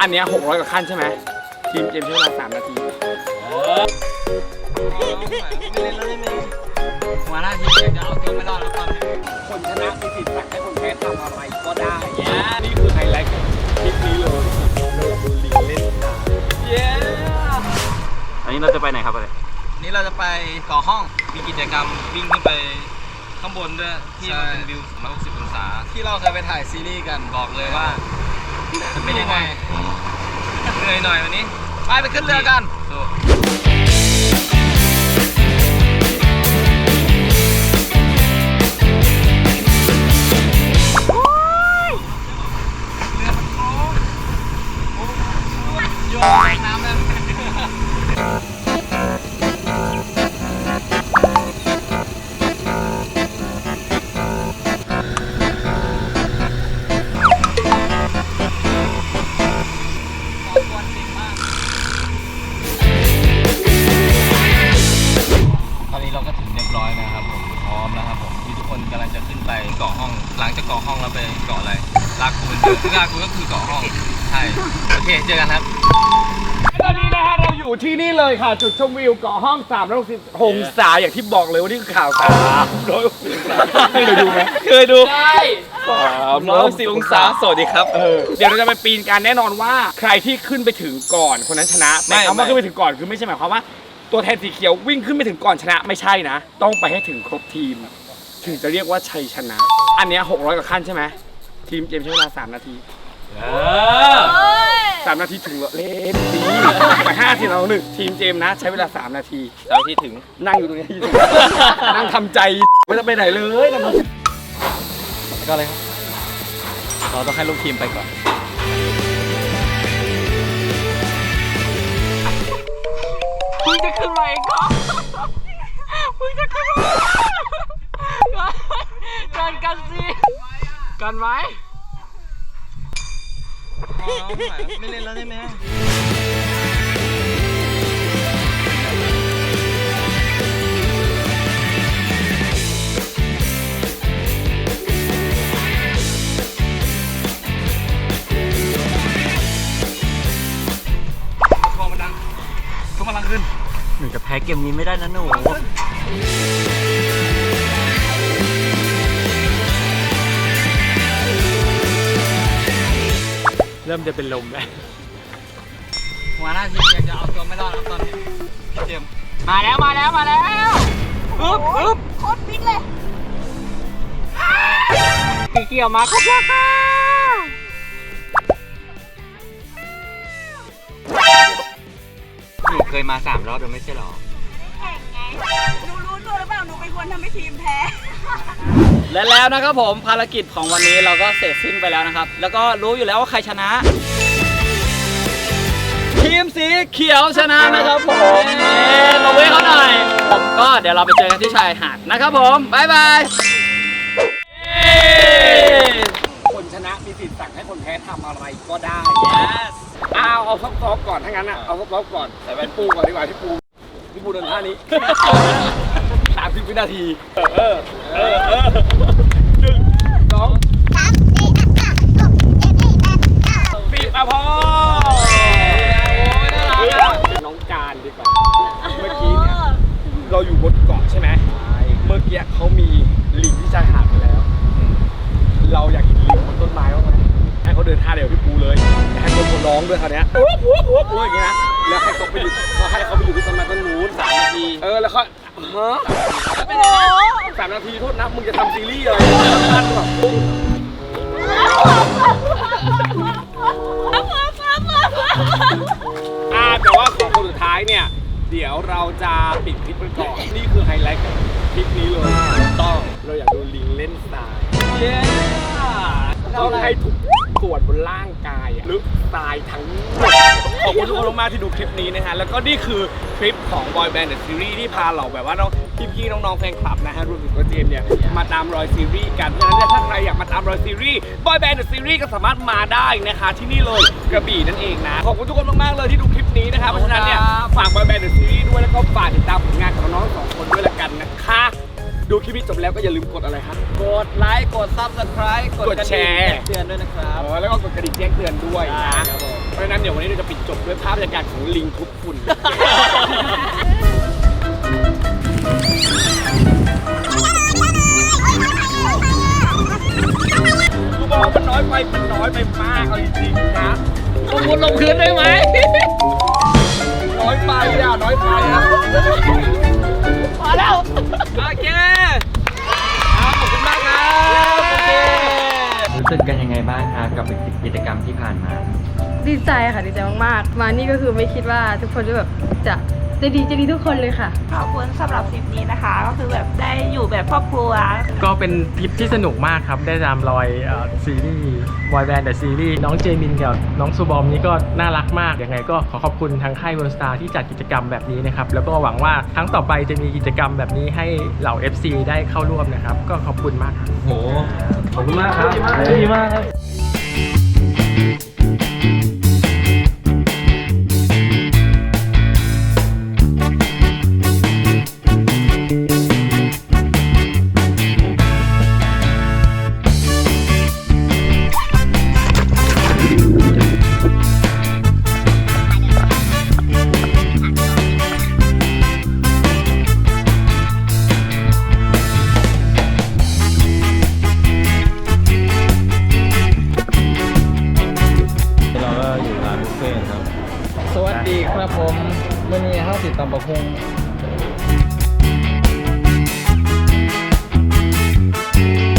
อันเนี้ย600กว่าขั้นใช่ไหมทีมเจมส์ใช้เวลา3นาทีหัวหน้าทีมอยากจะเอาตัวไม่รอดแล้วตอนนี้คนชนะมีสิทธิ์สั่งให้คนแพ้ทำอะไรก็ได้นี่คือไฮไลท์ของคลิปนี้เลยเราดูลิงเล่นตาเย้อันนี้เราจะไปไหนครับอะไรนี่เราจะไปก่อห้องมีกิจกรรมวิ่งขึ้นไป ข้างบนด้วยที่มันเป็นวิว360องศา ที่เราเคยไปถ่ายซีรีส์กันบอกเลยว่าจะเป็นยังไงเหนื่อยหน่อยวันนี้ ไปไปขึ้นเรือกัน ไปเกาะห้อง หลังจากเกาะห้องเราไปเกาะอะไรลาคูนซึ่งลาคูนก็คือเกาะห้อง ใช่ โอเค เจอกันครับ ตอนนี้นะฮะเราอยู่ที่นี่เลยค่ะ จุดชมวิวเกาะห้อง360องศาอย่างที่บอกเลยว่านี่คือข่าวสามร้อยองศาเคยดูไหมเคยดูใช่สามร้อยสิบองศาสวัสดีครับ เออ เดี๋ยวเราจะไปปีนกันแน่นอนว่า ใครที่ขึ้นไปถึงก่อนคนนั้นชนะไม่แต่คำว่าไม่ ขึ้นไปถึงก่อนคือไม่ใช่หมายความว่า ตัวแทนสีเขียววิ่งขึ้นไปถึงก่อนชนะไม่ใช่นะ ต้องไปให้ถึงครบทีม ถึงจะเรียกว่าชัยชนะ อันเนี้ย600กว่าขั้นใช่ไหมทีมเจมส์ใช้เวลา 3 นาที เออสามนาทีถึงเหรอเล่นดีไปห้าทีเราหนึ่งทีมเจมส์นะ ใช้เวลา 3 นาทีเราที่ถึง นั่งอยู่ตรงนี้ นั่งทำใจ ไม่ต้องไปไหนเลยนั่งทำใจก็เลยครับ เราต้องให้ลูกทีมไปก่อน มึงจะขึ้นมาเองก็มึงจะขึ้นมากันกันสิ กันไหมไม่เล่นแล้วได้ไหมทองมันดังทองมันดังขึ้นหนูจะแพ้เกมนี้ไม่ได้นะหนู เริ่มจะเป็นลมแล้วหัวหน้าทีมอยากจะเอาตัวไม่รอดแล้วตอนนี้พี่เจมส์มาแล้วมาแล้วมาแล้วอึ๊บอึ๊บโคตรฟิตเลยสีเขียวมาครบแล้วค่ะหนูเคยมาสามรอบแล้วไม่ใช่หรอ แข่งไง หนูรู้ตัวหรือเปล่า หนูเป็นคนทำให้ทีมแพ้ และแล้วนะครับผมภารกิจของวันนี้เราก็เสร็จสิ้นไปแล้วนะครับ แล้วก็รู้อยู่แล้วว่าใครชนะ ทีมสีเขียวชนะนะครับผมเย้ตบมือให้เขาหน่อยผมก็เดี๋ยวเราไปเจอกันที่ชายหาดนะครับผมบ๊ายบายเย้คนชนะมีสิทธิ์สั่งให้คนแพ้ทำอะไรก็ได้ Yes เอาเอาซอฟๆก่อนถ้างั้นอะเอาซอฟๆก่อนแต่พี่ปูก่อนดีกว่าพี่ปูพี่ปูเดินท่านี้ สิบวินาที เออ เออ เออหนึ่งสองปีมาพอน้องการดีกว่า เมื่อกี้เนี่ยเราอยู่บนเกาะใช่ไหม เมื่อกี้เขามีลิงที่ชายหาดไปแล้ว เราอยากเห็นลิงบนต้นไม้บ้างไหมให้เขาเดินท่าเดียวพี่ปูเลยแต่ให้คนคนร้องด้วยคราวเนี้ยโอ้โหโอ้โหอย่างเงี้ยนะ แล้วให้เขาไปอยู่เขาให้เขาไปอยู่ที่ต้นไม้ต้นนู้นสามนาที เออแล้วเขาฮะสามนาทีโทษนะมึงจะทำซีรีส์อะไรนั่นแบบอ่าแต่ว่าของคนสุดท้ายเนี่ย เดี๋ยวเราจะปิดคลิปไปก่อน นี่คือไฮไลท์ของคลิปนี้เลยต้องเราอยากดูลิงเล่นทรายเย้ต้องให้ทุก ส่วนบนร่างกายอะลึกทรายทั้งหมดขอบคุณทุกคนมากๆที่ดูคลิปนี้นะฮะ แล้วก็นี่คือคลิปของ Boy Band The Series ที่พาเราแบบว่าน้องพี่ๆน้องๆแฟนคลับนะฮะรวมถึงตัวเจมส์เนี่ยมาตามรอยซีรีส์กันเพราะฉะนั้นเนี่ยถ้าใครอยากมาตามรอยซีรีส์ Boy Band The Series ก็สามารถมาได้นะคะ ที่นี่เลยกระบี่นั่นเองนะขอบคุณทุกคนมากๆเลยที่ดูคลิปนี้นะคะเพราะฉะนั้นเนี่ยฝาก Boy Band The Series ด้วยแล้วก็ฝากติดตามผลงานของน้องๆสองคนด้วยละกันนะคะ ดูคลิปนี้จบแล้วก็อย่าลืมกดอะไรครับ กดไลค์ กด subscribe กดแชร์กดกะดิ่งแจ้งเตือนด้วยนะครับอ๋อแล้วก็กดกระดิ่งแจ้งเตือนด้วยได้นะครับผม เพราะฉะนั้นเดี๋ยววันนี้เราจะปิดจบด้วยภาพบรรยากาศของลิงทุบฝุ่น ดีใจค่ะดีใจมากๆ มานี่ก็คือไม่คิดว่าทุกคนจะแบบจะจะดีจะดีทุกคนเลยค่ะ ขอบคุณสำหรับทริปนี้นะคะ ก็คือแบบได้อยู่แบบครอบครัว ก็เป็นทริปที่สนุกมากครับ ได้ตามรอยเอ่อซีรีส์บอยแบนด์แต่ซีรีส์น้องเจมินกับน้องซูบอมนี่ก็น่ารักมาก ยังไงก็ขอขอบคุณทางค่ายเวิร์สตาร์ที่จัดกิจกรรมแบบนี้นะครับ แล้วก็หวังว่าครั้งต่อไปจะมีกิจกรรมแบบนี้ให้เหล่า FC ได้เข้าร่วมนะครับ ก็ขอบคุณมากครับ โหขอบคุณมากครับดีมากครับ ตำบักฮุงอื